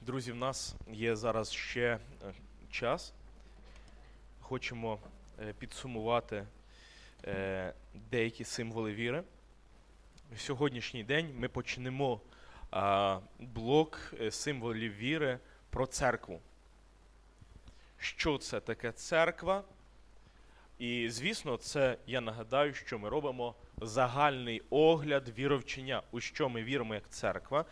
Друзі, в нас є зараз ще е, час. Хочемо е, підсумувати е, деякі символи віри. В сьогоднішній день ми почнемо блок символів віри про церкву. Що це таке церква? І, звісно, це я нагадаю, що ми робимо загальний огляд віровчення, у що ми віримо як церква.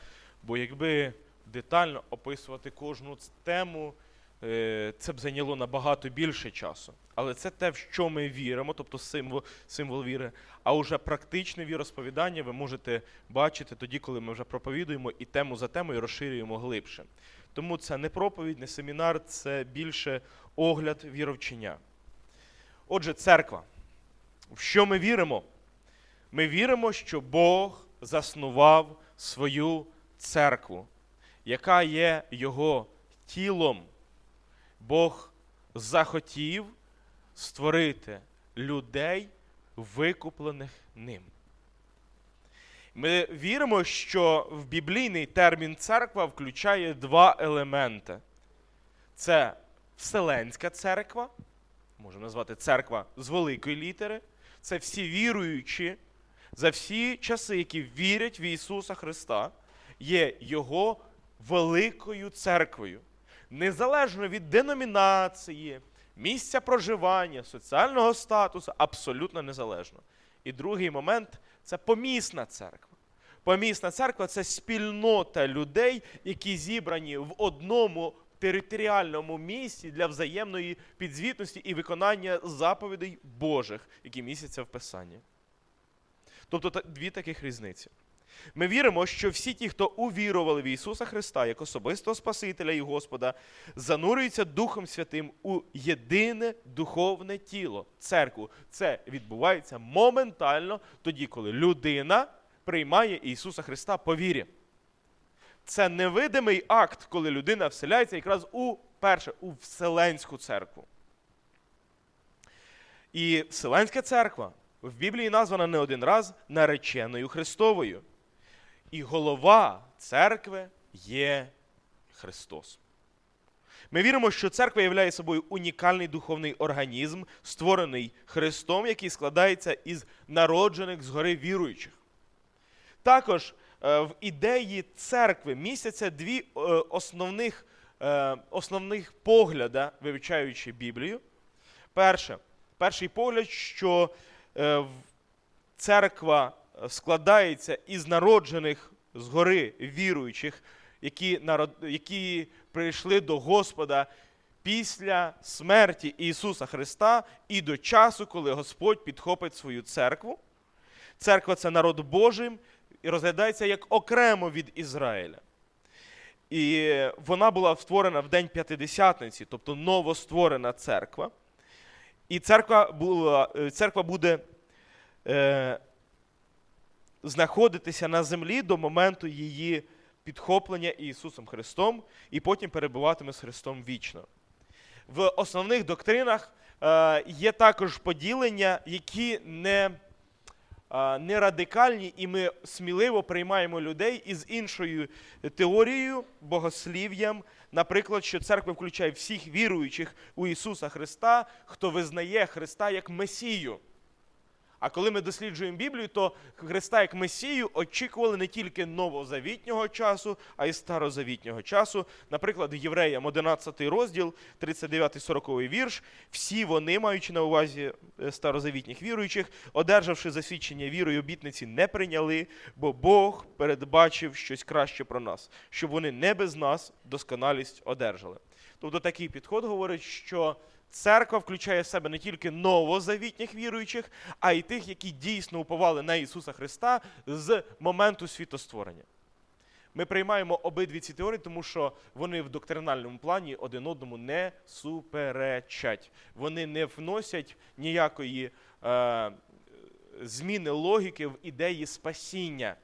Бо якби детально описувати кожну тему, е, це б зайняло набагато більше часу. Але це те, в що ми віримо, тобто символ, символ віри. А уже практичне віросповідання ви можете бачити тоді, коли ми вже проповідуємо і тему за темою розширюємо глибше. Тому це не проповідь, не семінар, це більше огляд віровчення. Отже, церква. В що ми віримо? Ми віримо, що Бог заснував свою церкву, яка є його тілом. Бог захотів створити людей, викуплених ним. Ми віримо, що в біблійний термін церква включає два елементи: це Вселенська церква, можемо назвати церква з великої літери. Це всі віруючі за всі часи, які вірять в Ісуса Христа, є Його великою церквою. Незалежно від деномінації, місця проживання, соціального статусу, абсолютно незалежно. І другий момент це помісна церква. Помісна церква це спільнота людей, які зібрані в одному територіальному місці для взаємної підзвітності і виконання заповідей Божих, які містяться в Писанні. Тобто дві таких різниці. Ми віримо, що всі ті, хто увірували в Ісуса Христа як особистого Спасителя і Господа, занурюються Духом Святим у єдине духовне тіло, церкву. Це відбувається моментально тоді, коли людина приймає Ісуса Христа по вірі. Це невидимий акт, коли людина вселяється якраз у перше, у Вселенську церкву. І Вселенська церква в Біблії названа не один раз нареченою Христовою. І голова церкви є Христос. Ми віримо, що церква являє собою унікальний духовний організм, створений Христом, який складається із народжених згори віруючих. Також е, в ідеї церкви містяться дві е, основних, е, основних погляда, вивчаючи Біблію. Перше, перший погляд, що церква складається із народжених згори віруючих, які, народ, які прийшли до Господа після смерті Ісуса Христа і до часу, коли Господь підхопить свою церкву. Церква це народ Божий і розглядається як окремо від Ізраїля. І вона була створена в день П'ятидесятниці, тобто новостворена церква. І церква, була, е, церква буде е, знаходитися на землі до моменту її підхоплення Ісусом Христом, і потім перебуватиме з Христом вічно. В основних доктринах е, є також поділення, які не, е, не радикальні, і ми сміливо приймаємо людей із іншою теорією, богослів'ям. Наприклад, що церква включає всіх віруючих у Ісуса Христа, хто визнає Христа як Месію. А коли ми досліджуємо Біблію, то Христа як Месію очікували не тільки новозавітнього часу, а й старозавітнього часу. Наприклад, Євреям 11 розділ, 39-40 вірш. Всі вони, маючи на увазі е, старозавітніх віруючих, одержавши засвідчення вірою, обітниці не прийняли, бо Бог передбачив щось краще про нас, щоб вони не без нас досконалість одержали. Тобто такий підход говорить, що церква включає в себе не тільки новозавітніх віруючих, а й тих, які дійсно уповали на Ісуса Христа з моменту світостворення. Ми приймаємо обидві ці теорії, тому що вони в доктринальному плані один одному не суперечать. Вони не вносять ніякої е, зміни логіки в ідеї спасіння.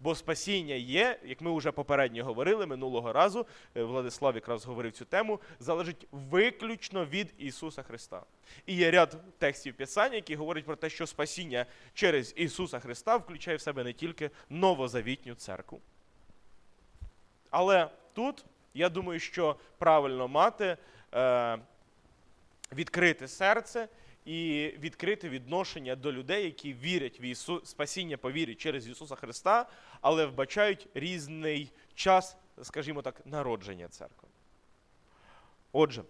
Бо спасіння є, як ми вже попередньо говорили минулого разу, е, Владислав якраз говорив цю тему, залежить виключно від Ісуса Христа. І є ряд текстів Писання, які говорять про те, що спасіння через Ісуса Христа включає в себе не тільки новозавітню церкву. Але тут, я думаю, що правильно мати е, відкрите серце і відкрите відношення до людей, які вірять в Ісу, спасіння по вірі через Ісуса Христа, але вбачають різний час, скажімо так, народження церкви. Отже,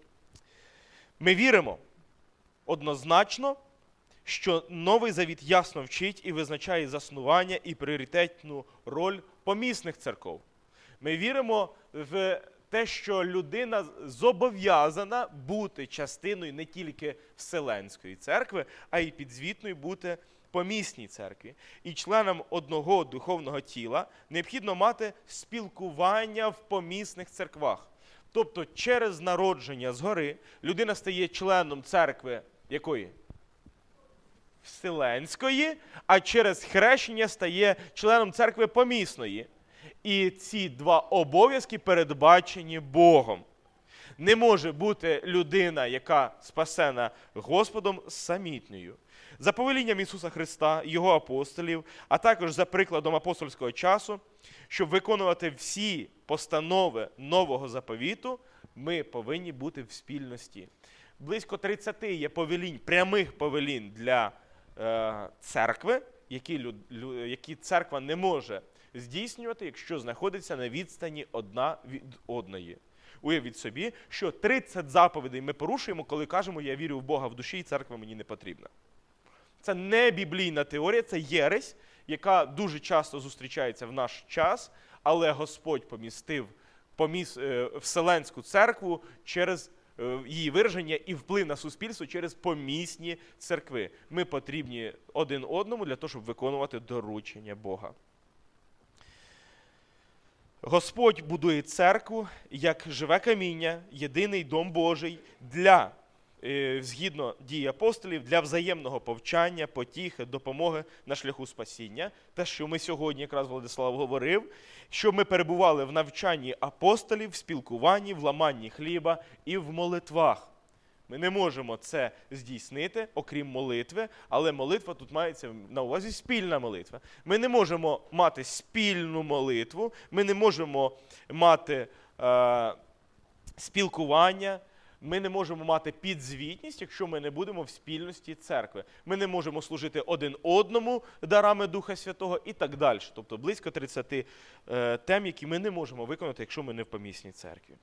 ми віримо однозначно, що Новий Завіт ясно вчить і визначає заснування і пріоритетну роль помісних церков. Ми віримо в те, що людина зобов'язана бути частиною не тільки Вселенської церкви, а й підзвітною бути помісній церкві. І членам одного духовного тіла необхідно мати спілкування в помісних церквах. Тобто, через народження згори людина стає членом церкви якої? Вселенської, а через хрещення стає членом церкви помісної. І ці два обов'язки передбачені Богом. Не може бути людина, яка спасена Господом, самітньою. За повелінням Ісуса Христа, Його апостолів, а також за прикладом апостольського часу, щоб виконувати всі постанови нового заповіту, ми повинні бути в спільності. Близько 30 є повелінь, прямих повелінь для е, церкви, які, люд, лю- які церква не може здійснювати, якщо знаходиться на відстані одна від одної. Уявіть собі, що 30 заповідей ми порушуємо, коли кажемо, я вірю в Бога в душі, і церква мені не потрібна. Це не біблійна теорія, це єресь, яка дуже часто зустрічається в наш час, але Господь помістив поміс, е, Вселенську церкву через е, її вираження і вплив на суспільство через помісні церкви. Ми потрібні один одному для того, щоб виконувати доручення Бога. Господь будує церкву як живе каміння, єдиний дом Божий для, е, згідно дії апостолів, для взаємного повчання, потіхи, допомоги на шляху спасіння. Те, що ми сьогодні, якраз Владислав говорив, що ми перебували в навчанні апостолів, в спілкуванні, в ламанні хліба і в молитвах. Ми не можемо це здійснити, окрім молитви, але молитва тут мається на увазі спільна молитва. Ми не можемо мати спільну молитву, ми не можемо мати е, спілкування, ми не можемо мати підзвітність, якщо ми не будемо в спільності церкви. Ми не можемо служити один одному дарами Духа Святого і так далі. Тобто близько 30 е, тем, які ми не можемо виконати, якщо ми не в помісній церкві.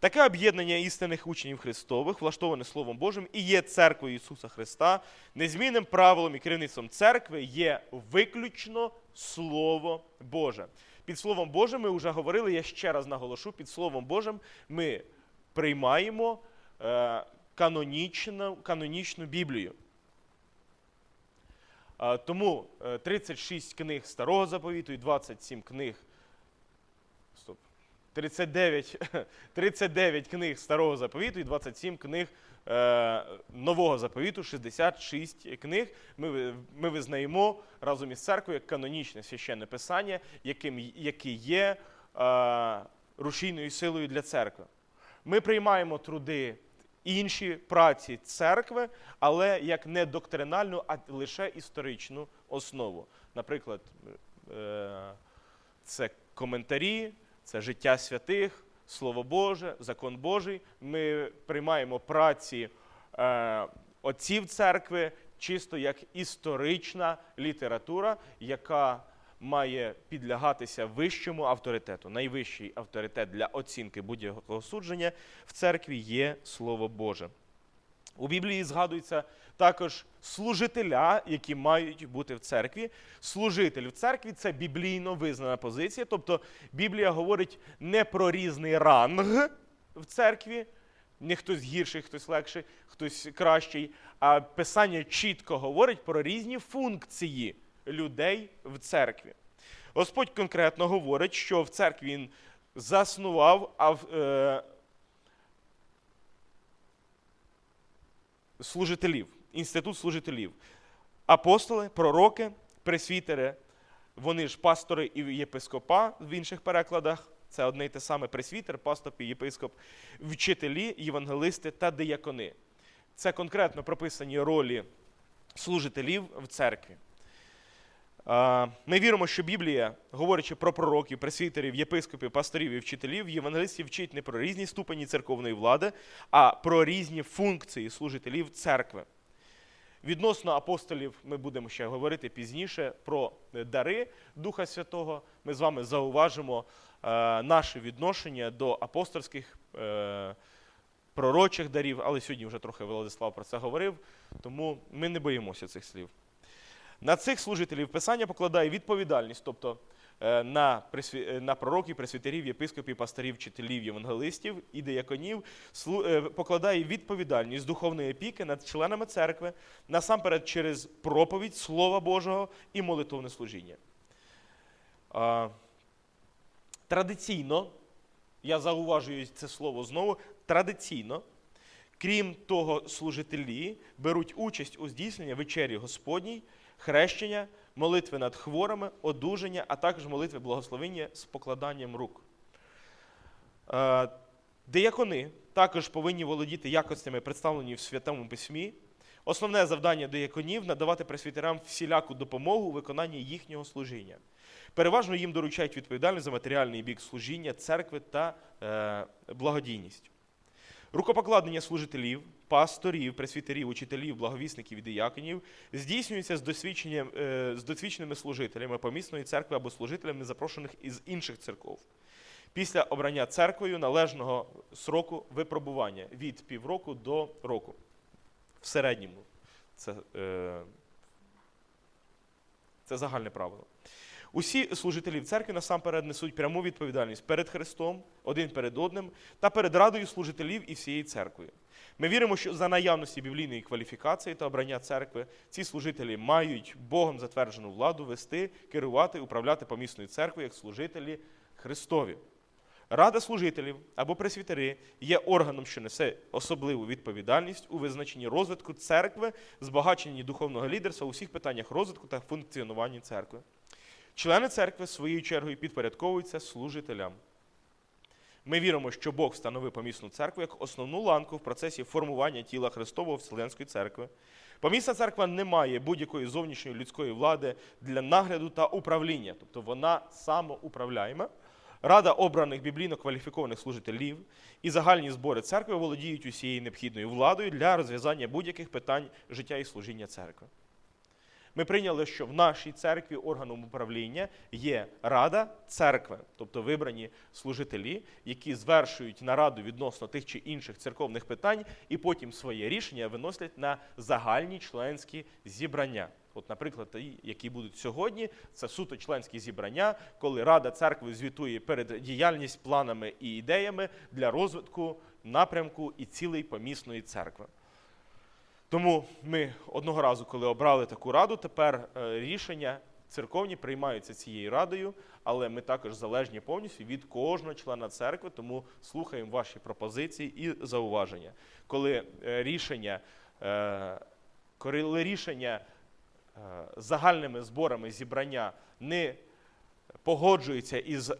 Таке об'єднання істинних учнів Христових, влаштоване Словом Божим, і є церквою Ісуса Христа. Незмінним правилом і керівництвом церкви є виключно Слово Боже. Під Словом Божим ми вже говорили, я ще раз наголошу, під Словом Божим ми приймаємо канонічну, канонічну Біблію. Е, тому е, 36 книг Старого заповіту і 27 книг. Стоп. 39, 39 книг Старого заповіту і 27 книг е, Нового заповіту, 66 книг. Ми, ми визнаємо разом із церквою як канонічне священне писання, яким, яке є е, рушійною силою для церкви. Ми приймаємо труди інші праці церкви, але як не доктринальну, а лише історичну основу. Наприклад, е, це коментарі, це життя святих, Слово Боже, закон Божий. Ми приймаємо праці е, отців церкви чисто як історична література, яка має підлягатися вищому авторитету. Найвищий авторитет для оцінки будь-якого судження в церкві є Слово Боже. У Біблії згадується також служителя, які мають бути в церкві. Служитель в церкві це біблійно визнана позиція. Тобто Біблія говорить не про різний ранг в церкві, не хтось гірший, хтось легший, хтось кращий. А Писання чітко говорить про різні функції людей в церкві. Господь конкретно говорить, що в церкві він заснував а в, е, служителів, інститут служителів. Апостоли, пророки, пресвітери, вони ж пастори і єпископа в інших перекладах. Це одне й те саме пресвітер, пастор і єпископ, вчителі, євангелисти та диякони. Це конкретно прописані ролі служителів в церкві. Ми віримо, що Біблія, говорячи про пророків, пресвітерів, єпископів, пасторів і вчителів, євангелистів вчить не про різні ступені церковної влади, а про різні функції служителів церкви. Відносно апостолів ми будемо ще говорити пізніше про дари Духа Святого. Ми з вами зауважимо е, наше відношення до апостольських е, пророчих дарів, але сьогодні вже трохи Владислав про це говорив, тому ми не боїмося цих слів. На цих служителів Писання покладає відповідальність, тобто е, на, е, на пророків, пресвітерів, єпископів, пасторів, вчителів, євангелистів і деяконів, е, покладає відповідальність духовної опіки над членами церкви, насамперед через проповідь Слова Божого і молитовне служіння. Традиційно, я зауважую це слово знову, традиційно, крім того, служителі беруть участь у здійсненні вечері Господній, хрещення, молитви над хворими, одужання, а також молитви благословення з покладанням рук. Е, Деякони також повинні володіти якостями, представлені в Святому Письмі. Основне завдання деяконів надавати пресвітерам всіляку допомогу у виконанні їхнього служіння. Переважно їм доручають відповідальність за матеріальний бік служіння церкви та е, благодійність. Рукопокладення служителів, пасторів, пресвітерів, учителів, благовісників і дияконів здійснюється з, досвідченням, е, з досвідченими служителями помісної церкви або служителями, запрошених із інших церков. Після обрання церквою належного сроку випробування від півроку до року. В середньому. Це, е, це загальне правило. Усі служителі в церкві насамперед несуть пряму відповідальність перед Христом, один перед одним, та перед радою служителів і всією церквою. Ми віримо, що за наявності біблійної кваліфікації та обрання церкви ці служителі мають Богом затверджену владу вести, керувати, управляти помісною церквою як служителі Христові. Рада служителів або пресвітери є органом, що несе особливу відповідальність у визначенні розвитку церкви, збагаченні духовного лідерства у всіх питаннях розвитку та функціонування церкви. Члени церкви своєю чергою підпорядковуються служителям. Ми віримо, що Бог встановив помісну церкву як основну ланку в процесі формування тіла Христового Вселенської церкви. Помісна церква не має будь-якої зовнішньої людської влади для нагляду та управління, тобто вона самоуправляєма. Рада обраних біблійно кваліфікованих служителів і загальні збори церкви володіють усією необхідною владою для розв'язання будь-яких питань життя і служіння церкви. Ми прийняли, що в нашій церкві органом управління є Рада церкви, тобто вибрані служителі, які звершують нараду відносно тих чи інших церковних питань, і потім своє рішення виносять на загальні членські зібрання. От, наприклад, ті, які будуть сьогодні, це суто членські зібрання, коли Рада церкви звітує перед діяльність планами і ідеями для розвитку напрямку і цілей помісної церкви. Тому ми одного разу, коли обрали таку раду, тепер е, рішення церковні приймаються цією радою, але ми також залежні повністю від кожного члена церкви, тому слухаємо ваші пропозиції і зауваження. Коли е, рішення, е, коли рішення загальними зборами зібрання не погоджується із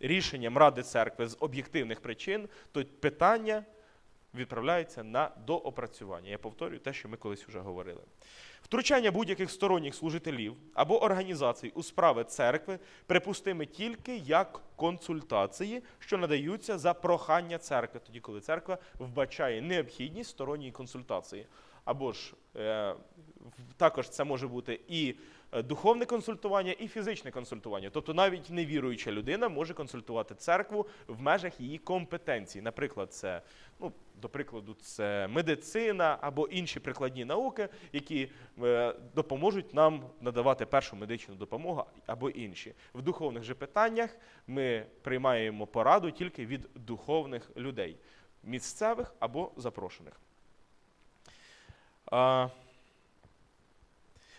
рішенням Ради церкви з об'єктивних причин, то питання відправляється на доопрацювання. Я повторюю те, що ми колись вже говорили. Втручання будь-яких сторонніх служителів або організацій у справи церкви припустиме тільки як консультації, що надаються за прохання церкви, тоді коли церква вбачає необхідність сторонньої консультації. Або ж е, також це може бути і духовне консультування, і фізичне консультування. Тобто навіть невіруюча людина може консультувати церкву в межах її компетенцій. Наприклад, це, ну, до прикладу, це медицина або інші прикладні науки, які е, допоможуть нам надавати першу медичну допомогу або інші. В духовних же питаннях ми приймаємо пораду тільки від духовних людей, місцевих або запрошених.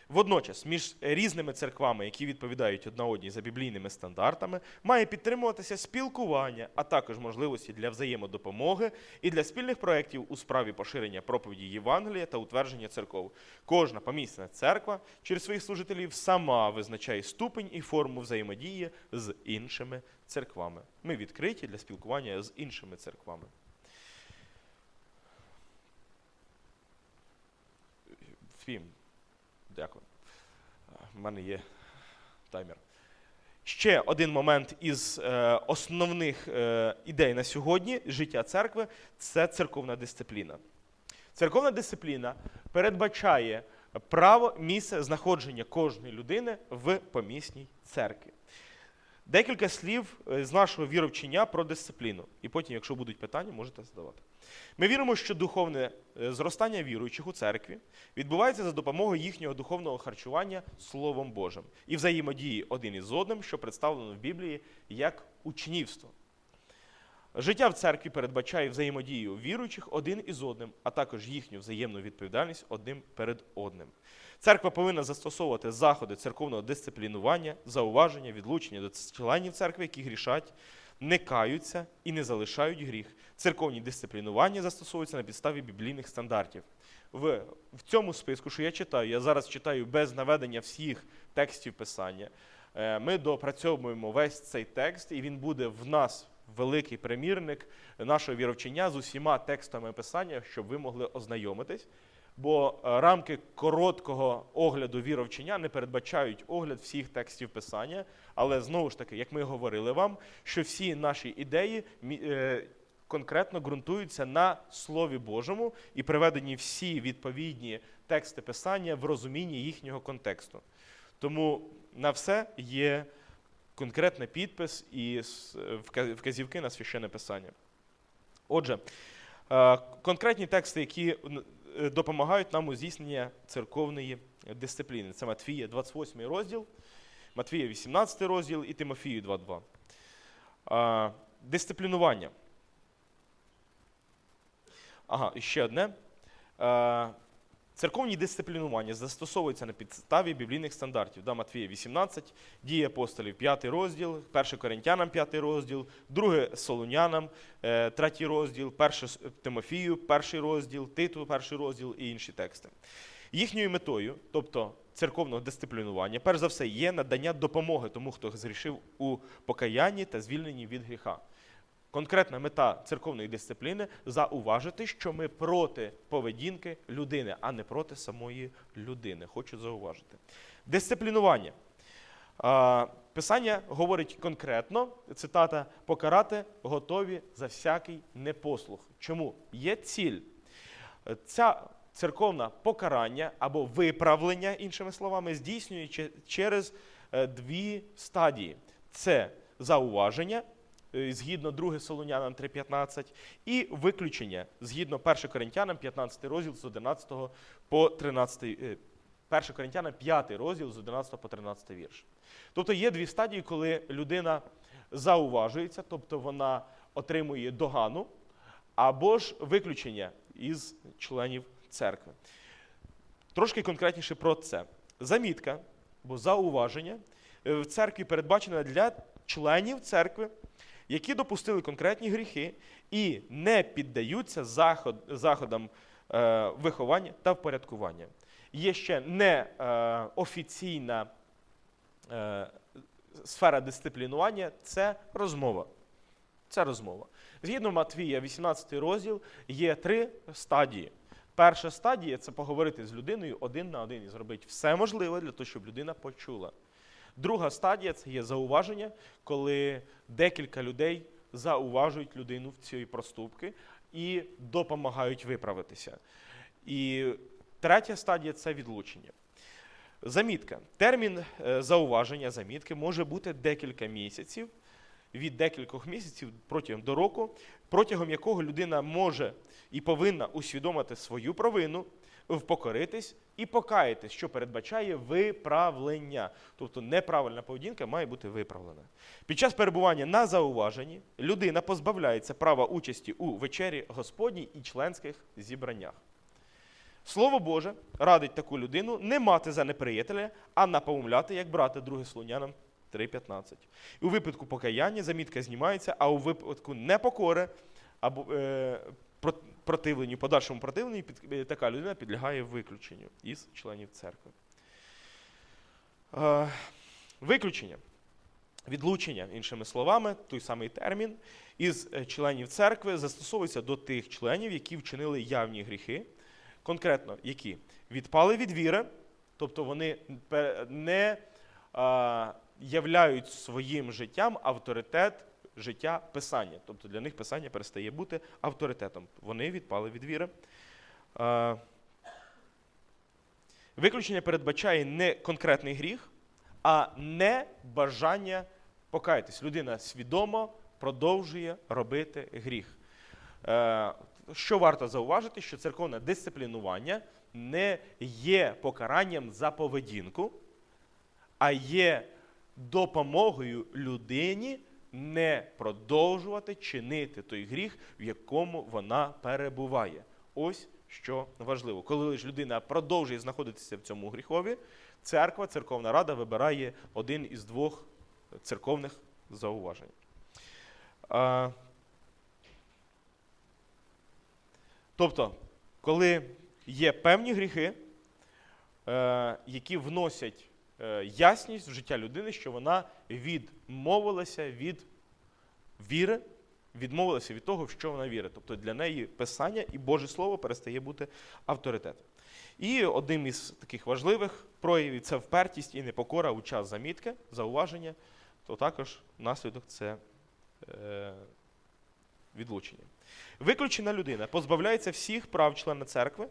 Водночас, між різними церквами, які відповідають одна одній за біблійними стандартами, має підтримуватися спілкування, а також можливості для взаємодопомоги і для спільних проєктів у справі поширення проповіді Євангелія та утвердження церков. Кожна помісна церква через своїх служителів сама визначає ступень і форму взаємодії з іншими церквами. Ми відкриті для спілкування з іншими церквами. Фім, дякую. У мене є таймер. Ще один момент із е, основних е, ідей на сьогодні життя церкви це церковна дисципліна. Церковна дисципліна передбачає право місце знаходження кожної людини в помісній церкві. Декілька слів е, з нашого віровчення про дисципліну. І потім, якщо будуть питання, можете задавати. Ми віримо, що духовне е, зростання віруючих у церкві відбувається за допомогою їхнього духовного харчування Словом Божим і взаємодії один із одним, що представлено в Біблії як учнівство. Життя в церкві передбачає взаємодію віруючих один із одним, а також їхню взаємну відповідальність одним перед одним. Церква повинна застосовувати заходи церковного дисциплінування, зауваження, відлучення до членів церкви, які грішать, не каються і не залишають гріх. Церковні дисциплінування застосовуються на підставі біблійних стандартів. В, в цьому списку, що я читаю, я зараз читаю без наведення всіх текстів писання. Е, Ми допрацьовуємо весь цей текст, і він буде в нас великий примірник нашого віровчення з усіма текстами писання, щоб ви могли ознайомитись. Бо е, рамки короткого огляду віровчення не передбачають огляд всіх текстів писання. Але знову ж таки, як ми говорили вам, що всі наші ідеї е, конкретно ґрунтуються на Слові Божому і приведені всі відповідні тексти писання в розумінні їхнього контексту. Тому на все є конкретний підпис і вказівки на священне писання. Отже, е, конкретні тексти, які е, допомагають нам у здійсненні церковної дисципліни. Це Матфія, 28 розділ, Матфія, 18 розділ і Тимофію 2.2. Е, Дисциплінування. Ага, і ще одне. Церковні дисциплінування застосовуються на підставі біблійних стандартів. Да, Матфія 18, дії апостолів 5 розділ, 1 Коринтянам 5 розділ, 2 Солунянам 3 розділ, 1 Тимофію 1 розділ, Титу 1 розділ і інші тексти. Їхньою метою, тобто церковного дисциплінування, перш за все, є надання допомоги тому, хто зрішив у покаянні та звільненні від гріха. Конкретна мета церковної дисципліни зауважити, що ми проти поведінки людини, а не проти самої людини. Хочу зауважити. Дисциплінування. Писання говорить конкретно, цитата, покарати готові за всякий непослух. Чому? Є ціль. Ця церковна покарання або виправлення, іншими словами, здійснює через е, дві стадії: це зауваження згідно 2 Солонянам 3.15, і виключення згідно 1 Коринтянам 15 розділ з 11 по 13, е, 1 Коринтянам 5 розділ з 11 по 13 вірш. Тобто є дві стадії, коли людина зауважується, тобто вона отримує догану, або ж виключення із членів церкви. Трошки конкретніше про це. Замітка, бо зауваження е, в церкві передбачена для членів церкви, які допустили конкретні гріхи і не піддаються заход, заходам е, виховання та впорядкування. Є ще не е, офіційна е, сфера дисциплінування це розмова. Це розмова. Згідно Матвія, 18 розділ, є три стадії. Перша стадія це поговорити з людиною один на один і зробити все можливе для того, щоб людина почула. Друга стадія це є зауваження, коли декілька людей зауважують людину в ці проступки і допомагають виправитися. І третя стадія це відлучення. Замітка. Термін е, зауваження замітки може бути декілька місяців, від декількох місяців протягом до року, протягом якого людина може і повинна усвідомити свою провину, впокоритись і покаятись, що передбачає виправлення. Тобто неправильна поведінка має бути виправлена. Під час перебування на зауваженні людина позбавляється права участі у вечері Господній і членських зібраннях. Слово Боже радить таку людину не мати за неприятеля, а напомовляти, як брати 2 Солонянам 3.15. У випадку покаяння замітка знімається, а у випадку непокори або е, противленню, подальшому противленню, під, е, така людина підлягає виключенню із членів церкви. Е, виключення. Відлучення, іншими словами, той самий термін, із е, членів церкви застосовується до тих членів, які вчинили явні гріхи, конкретно які відпали від віри, тобто вони не являють своїм життям авторитет життя Писання. Тобто для них Писання перестає бути авторитетом. Вони відпали від віри. Е, Виключення передбачає не конкретний гріх, а не бажання покаятись. Людина свідомо продовжує робити гріх. Е, Що варто зауважити, що церковне дисциплінування не є покаранням за поведінку, а є допомогою людині не продовжувати чинити той гріх, в якому вона перебуває. Ось що важливо. Коли ж людина продовжує знаходитися в цьому гріхові, церква, церковна рада вибирає один із двох церковних зауважень. Тобто, коли є певні гріхи, е, які вносять ясність в життя людини, що вона відмовилася від віри, відмовилася від того, в що вона вірить. Тобто для неї Писання і Боже Слово перестає бути авторитетом. І одним із таких важливих проявів це впертість і непокора у час замітки, зауваження, то також наслідок це е, відлучення. Виключена людина позбавляється всіх прав члена церкви,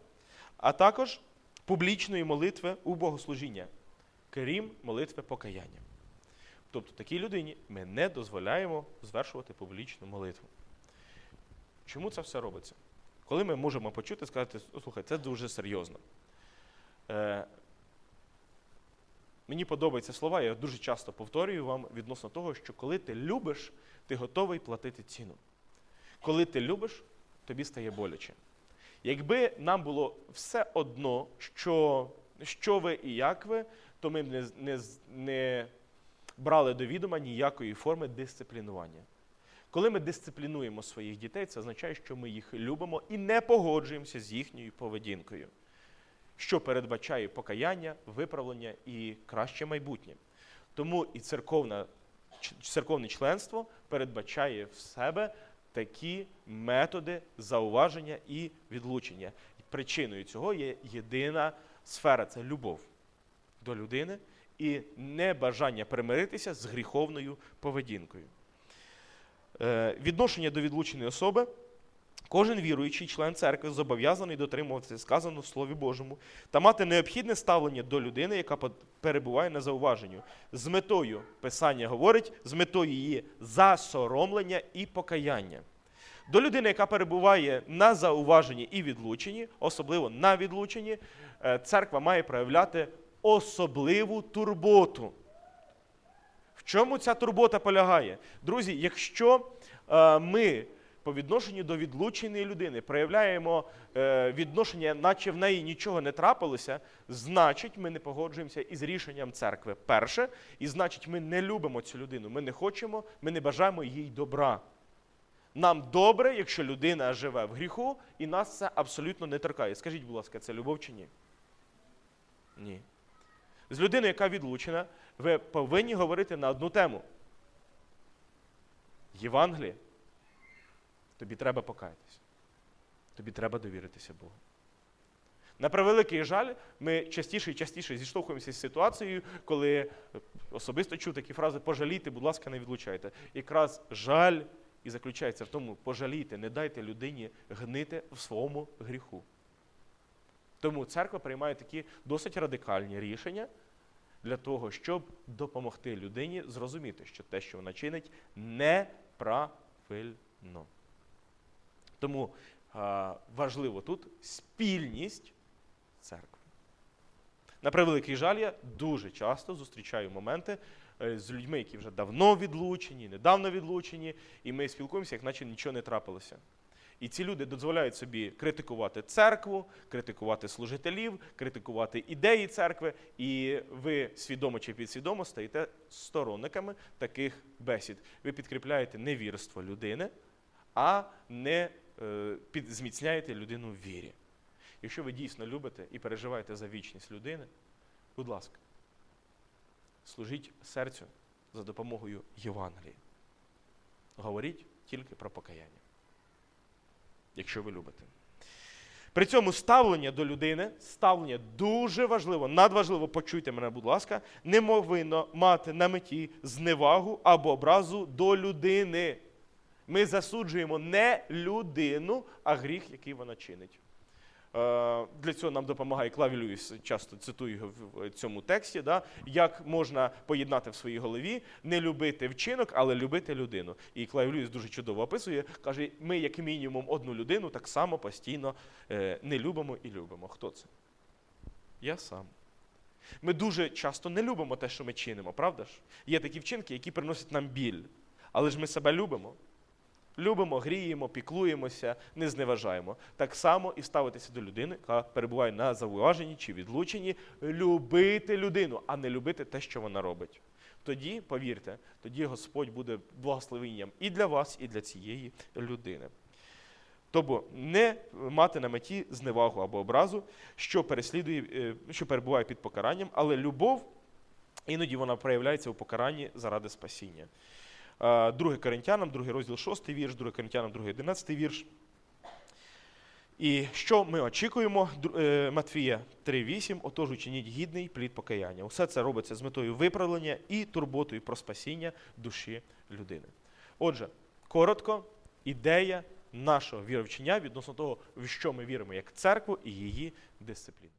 а також публічної молитви у богослужіння, крім молитви покаяння. Тобто такій людині ми не дозволяємо звершувати публічну молитву. Чому це все робиться? Коли ми можемо почути і сказати, слухай, це дуже серйозно. Е, мені подобаються слова, я дуже часто повторюю вам відносно того, що коли ти любиш, ти готовий платити ціну. Коли ти любиш, тобі стає боляче. Якби нам було все одно, що, що ви і як ви, то ми не, не, не брали до відома ніякої форми дисциплінування. Коли ми дисциплінуємо своїх дітей, це означає, що ми їх любимо і не погоджуємося з їхньою поведінкою, що передбачає покаяння, виправлення і краще майбутнє. Тому і церковна, церковне членство передбачає в себе такі методи зауваження і відлучення. Причиною цього є єдина сфера це любов до людини і небажання примиритися з гріховною поведінкою. Е, Відношення до відлученої особи. Кожен віруючий член церкви зобов'язаний дотримуватися сказано в Слові Божому та мати необхідне ставлення до людини, яка перебуває на зауваженню, з метою Писання говорить, з метою її засоромлення і покаяння. До людини, яка перебуває на зауваженні і відлученні, особливо на відлученні, е, церква має проявляти особливу турботу. В чому ця турбота полягає? Друзі, якщо е, ми по відношенню до відлученої людини проявляємо е, відношення, наче в неї нічого не трапилося, значить, ми не погоджуємося із рішенням церкви. Перше, і значить, ми не любимо цю людину. Ми не хочемо, ми не бажаємо їй добра. Нам добре, якщо людина живе в гріху, і нас це абсолютно не торкає. Скажіть, будь ласка, це любов чи ні? Ні. З людиною, яка відлучена, ви повинні говорити на одну тему. Євангеліє. Тобі треба покаятися. Тобі треба довіритися Богу. На превеликий жаль, ми частіше і частіше зіштовхуємося з ситуацією, коли особисто чую такі фрази пожалійте, будь ласка, не відлучайте. Якраз жаль і заключається в тому, пожалійте, не дайте людині гнити в своєму гріху. Тому церква приймає такі досить радикальні рішення для того, щоб допомогти людині зрозуміти, що те, що вона чинить, неправильно. Тому а, важливо тут спільність церкви. На превеликий жаль, я дуже часто зустрічаю моменти е, з людьми, які вже давно відлучені, недавно відлучені, і ми спілкуємося, як наче нічого не трапилося. І ці люди дозволяють собі критикувати церкву, критикувати служителів, критикувати ідеї церкви, і ви свідомо чи підсвідомо стаєте сторонниками таких бесід. Ви підкріпляєте невірство людини, а не е, зміцняєте людину в вірі. Якщо ви дійсно любите і переживаєте за вічність людини, будь ласка, служіть серцю за допомогою Євангелії. Говоріть тільки про покаяння, якщо ви любите. При цьому ставлення до людини, ставлення дуже важливо, надважливо, почуйте мене, будь ласка, не повинно мати на меті зневагу або образу до людини. Ми засуджуємо не людину, а гріх, який вона чинить. Е, Для цього нам допомагає Клаві Льюіс, часто цитую його в цьому тексті, да? як можна поєднати в своїй голові не любити вчинок, але любити людину. І Клаві Льюіс дуже чудово описує, каже, ми як мінімум одну людину так само постійно е, не любимо і любимо. Хто це? Я сам. Ми дуже часто не любимо те, що ми чинимо, правда ж? Є такі вчинки, які приносять нам біль. Але ж ми себе любимо. Любимо, гріємо, піклуємося, не зневажаємо. Так само і ставитися до людини, яка перебуває на зауваженні чи відлученні, любити людину, а не любити те, що вона робить. Тоді, повірте, тоді Господь буде благословенням і для вас, і для цієї людини. Тобто не мати на меті зневагу або образу, що переслідує, е, що перебуває під покаранням, але любов іноді вона проявляється у покаранні заради спасіння. Е, 2 Коринтянам, 2 розділ 6 вірш, 2 Коринтянам, 2 11 вірш. І що ми очікуємо? Е, Матфія 3.8. Отож, учиніть гідний плід покаяння. Усе це робиться з метою виправлення і турботою про спасіння душі людини. Отже, коротко, ідея нашого віровчення відносно того, в що ми віримо як церкву і її дисципліну.